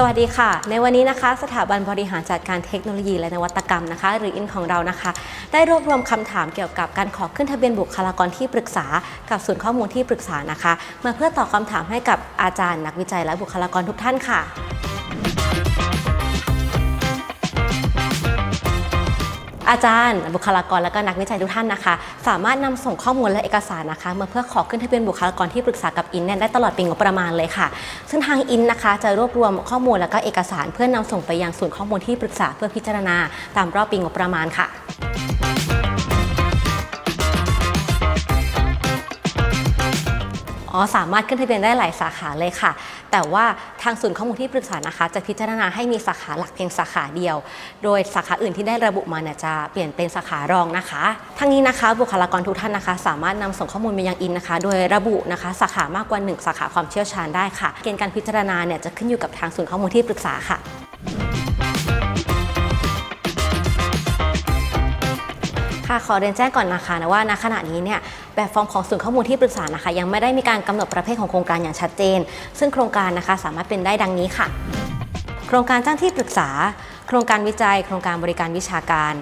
สวัสดีค่ะ ในวันนี้นะคะ สถาบันบริหารจัดการเทคโนโลยีและนวัตกรรมนะคะ หรืออินของเรานะคะ ได้รวบรวมคำถามเกี่ยวกับการขอขึ้นทะเบียนบุคลากรที่ปรึกษา กับศูนย์ข้อมูลที่ปรึกษานะคะ มาเพื่อตอบคำถามให้กับอาจารย์ นักวิจัยและบุคลากรทุกท่านค่ะ อาจารย์ บุคลากรและก็นักวิจัยทุกท่านนะคะ สามารถนำส่งข้อมูลและเอกสารนะคะมาเพื่อขอขึ้นทะเบียนบุคลากรที่ปรึกษากับอินเนี่ยได้ตลอดปีงบประมาณเลยค่ะ ซึ่งทางอินนะคะจะรวบรวมข้อมูลและก็เอกสาร เพื่อนำส่งไปยังศูนย์ข้อมูลที่ปรึกษาเพื่อพิจารณา ตามรอบปีงบประมาณค่ะอ๋อสามารถขึ้นทะเบียนได้หลายสาขาเลยค่ะ แต่ว่าทางศูนย์ข้อมูลที่ปรึกษานะคะ จะพิจารณาให้มีสาขาหลักเพียงสาขาเดียว โดยสาขาอื่นที่ได้ระบุมาเนี่ยจะเปลี่ยนเป็นสาขารองนะคะ ทั้งนี้นะคะบุคลากรทุกท่านนะคะ สามารถนำส่งข้อมูลไปยังอินนะคะ โดยระบุนะคะสาขามากกว่า 1 สาขาความเชี่ยวชาญได้ค่ะ เกณฑ์การพิจารณาเนี่ยจะขึ้นอยู่กับทางศูนย์ข้อมูลที่ปรึกษาค่ะ ค่ะขอเรียนแจ้งก่อนนะคะนะว่าณขณะนี้เนี่ยแบบฟอร์มของศูนย์ข้อมูลที่ปรึกษานะคะ ยังไม่ได้มีการกำหนดประเภทของโครงการอย่างชัดเจน ซึ่งโครงการนะคะสามารถเป็นได้ดังนี้ค่ะ โครงการจ้างที่ปรึกษา โครงการวิจัย โครงการบริการวิชาการ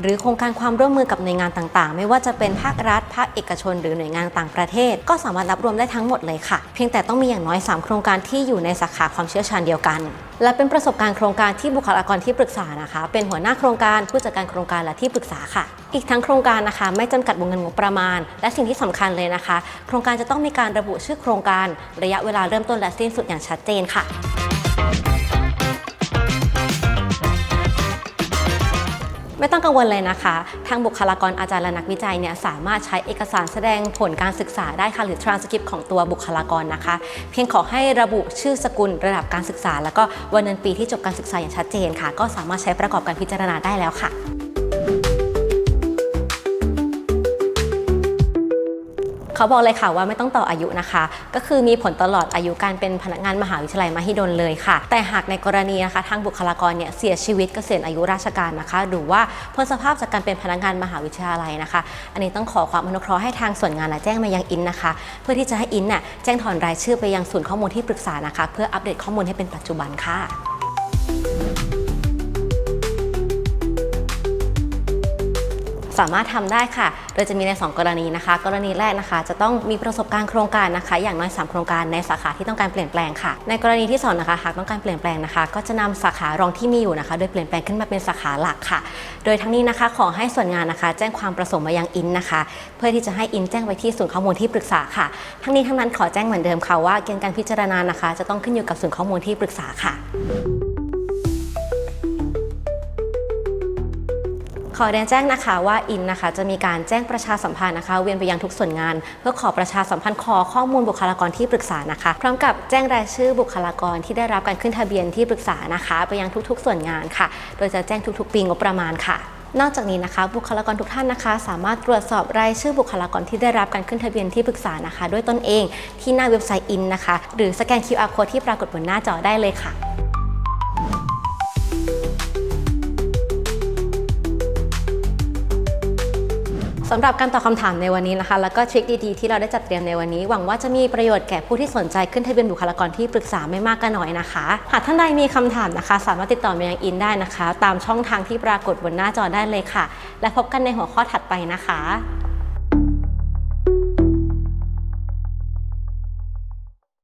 หรือโครงการความร่วมมือกับหน่วยงานต่างๆ ไม่ว่าจะเป็นภาครัฐ ภาคเอกชน หรือหน่วยงานต่างประเทศ ก็สามารถรับรวมได้ทั้งหมดเลยค่ะ เพียงแต่ต้องมีอย่างน้อย 3 โครงการที่อยู่ในสาขาความเชี่ยวชาญเดียวกัน และเป็นประสบการณ์โครงการที่บุคลากรที่ปรึกษานะคะ เป็นหัวหน้าโครงการผู้จัดการโครงการและที่ปรึกษาค่ะ อีกทั้งโครงการนะคะ ไม่จำกัดวงเงินงบประมาณ และสิ่งที่สำคัญเลยนะคะ โครงการจะต้องมีการระบุชื่อโครงการ ระยะเวลาเริ่มต้นและสิ้นสุดอย่างชัดเจนค่ะ ไม่ต้องกังวลเลยนะคะ ทางบุคลากรอาจารย์และนักวิจัยเนี่ยสามารถใช้เอกสารแสดงผลการศึกษาได้ค่ะหรือ transcript ของตัวบุคลากรนะคะ เพียงขอให้ระบุชื่อสกุลระดับการศึกษา แล้วก็วันเดือนปีที่จบการศึกษาอย่างชัดเจนค่ะ ก็สามารถใช้ประกอบการพิจารณาได้แล้วค่ะ เขาบอกเลยค่ะว่าไม่ต้องต่ออายุนะคะ ก็คือมีผลตลอดอายุการเป็นพนักงานมหาวิทยาลัยมหิดลเลยค่ะ แต่หากในกรณีนะคะ ทางบุคลากรเนี่ยเสียชีวิตเกษียณอายุราชการนะคะ หรือว่าพ้นสภาพจากการเป็นพนักงานมหาวิทยาลัยนะคะ อันนี้ต้องขอความอนุเคราะห์ให้ทางส่วนงานนะแจ้งมายังอินนะคะ เพื่อที่จะให้อินน่ะแจ้งถอนรายชื่อไปยังศูนย์ข้อมูลที่ปรึกษานะคะ เพื่ออัปเดตข้อมูลให้เป็นปัจจุบันค่ะ สามารถทำได้ค่ะ โดยจะมีใน 2 กรณีนะคะ กรณีแรกนะคะ จะต้องมีประสบการณ์โครงการนะคะ อย่างน้อย 3 โครงการในสาขาที่ต้องการเปลี่ยนแปลงค่ะ ในกรณีที่2นะคะหากต้องการเปลี่ยนแปลงนะคะ ก็จะนำสาขารองที่มีอยู่นะคะ โดยเปลี่ยนแปลงขึ้นมาเป็นสาขาหลักค่ะ โดยทั้งนี้นะคะขอให้ส่วนงานนะคะ แจ้งความประสงค์มายังอินนะคะ เพื่อที่จะให้อินแจ้งไปที่ศูนย์ข้อมูลที่ปรึกษาค่ะ ทั้งนี้ทั้งนั้นขอแจ้งเหมือนเดิมค่ะว่าเกณฑ์การพิจารณานะคะ จะต้องขึ้นอยู่กับศูนย์ข้อมูลที่ปรึกษาค่ะ ขอเรียนแจ้งนะคะว่าอินนะคะจะมีการแจ้งประชาสัมพันธ์นะคะ เวียนไปยังทุกส่วนงาน เพื่อขอประชาสัมพันธ์ขอข้อมูลบุคลากรที่ปรึกษานะคะ พร้อมกับแจ้งรายชื่อบุคลากรที่ได้รับการขึ้นทะเบียนที่ปรึกษานะคะ ไปยังทุกๆ ส่วนงานค่ะ โดยจะแจ้งทุกๆ ปีงบประมาณค่ะนอกจากนี้นะคะ บุคลากรทุกท่านนะคะ สามารถตรวจสอบรายชื่อบุคลากรที่ได้รับการขึ้นทะเบียนที่ปรึกษานะคะ ด้วยตนเองที่หน้าเว็บไซต์อินนะคะ หรือสแกน QR code ที่ปรากฏบนหน้าจอได้เลยค่ะ สำหรับการตอบคำถามในวันนี้นะคะ แล้วก็ทริคดีๆที่เราได้จัดเตรียมในวันนี้ หวังว่าจะมีประโยชน์แก่ผู้ที่สนใจขึ้นทะเบียนบุคลากรที่ปรึกษาไม่มากก็น้อยนะคะ หากท่านใดมีคำถามนะคะ สามารถติดต่อมายังอินได้นะคะ ตามช่องทางที่ปรากฏบนหน้าจอได้เลยค่ะ และพบกันในหัวข้อถัดไปนะคะ